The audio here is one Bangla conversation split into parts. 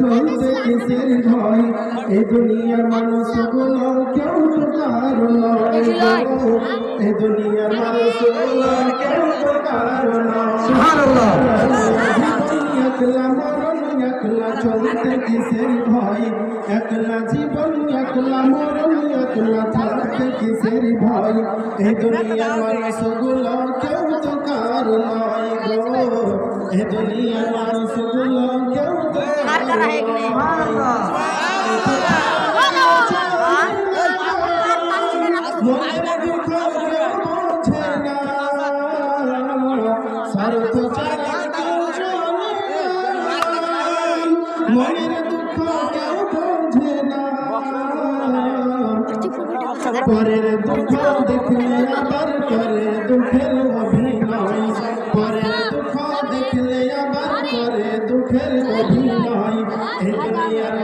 চলছে কিসের ভয় এ দুনিয়ার মানুষগুলো কেউ তো কারও নয় এ দুনিয়ার মানুষগুলো কেউ তো কারও নয় মরণ একলা চলতে কিসের ভয়? একলা জীবন একলা মরণ একলা থাকতে কিসের ভয়? এ দুনিয়ার মানুষগুলো কেউ তো কার নয় গো। এ দুনিয়ার মানুষগুলো কেউ তো কার মনের দুঃখ কেউ মনের দুঃখ কেউ বোঝে না। পরের দুঃখ দেখলে আবার করে দুঃখের অভিনয়। পরের দুঃখ দেখলে আবার করে দুঃখের অভিনয়। এই দুনিয়ার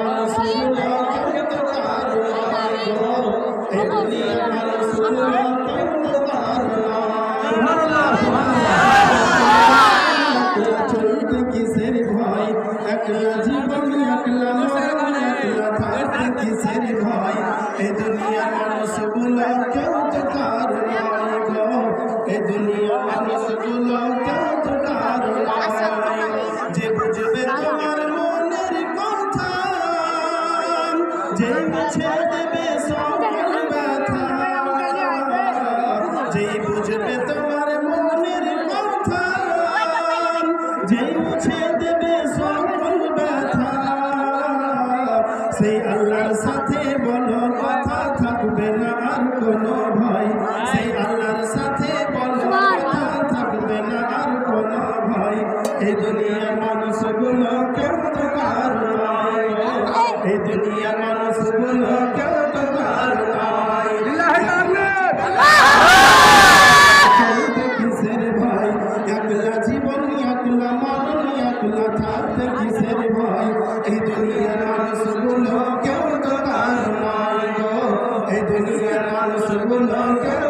জীবন একলা মরণ একলা থাকতে কিসের ভয় এ দুনিয়ার মানুষগুলো কেউ তো কার নয় গো এ দুনিয়ার মানুষগুলো কেউ তো কার নয় যে বুঝবে তোমার মনের কথা যে মুছে দেবে সকল ব্যথা যে বুঝবে তোমার মনের কথা যে সেই আল্লাহর সাথে বলো কথা থাকবে না আর কোনো ভয়। সেই আল্লাহর সাথে বলো কথা থাকবে না আর কোনো ভয়। এই দুনিয়ার মানুষগুলো কেউ তো কার এই দুনিয়ার মানুষগুলো কেউ তো কার কিসের ভয়? একলা জীবন একলা মরণ একলা থাকতে কিসের ভয়? এই দুনিয়ার মানুষগুলোকে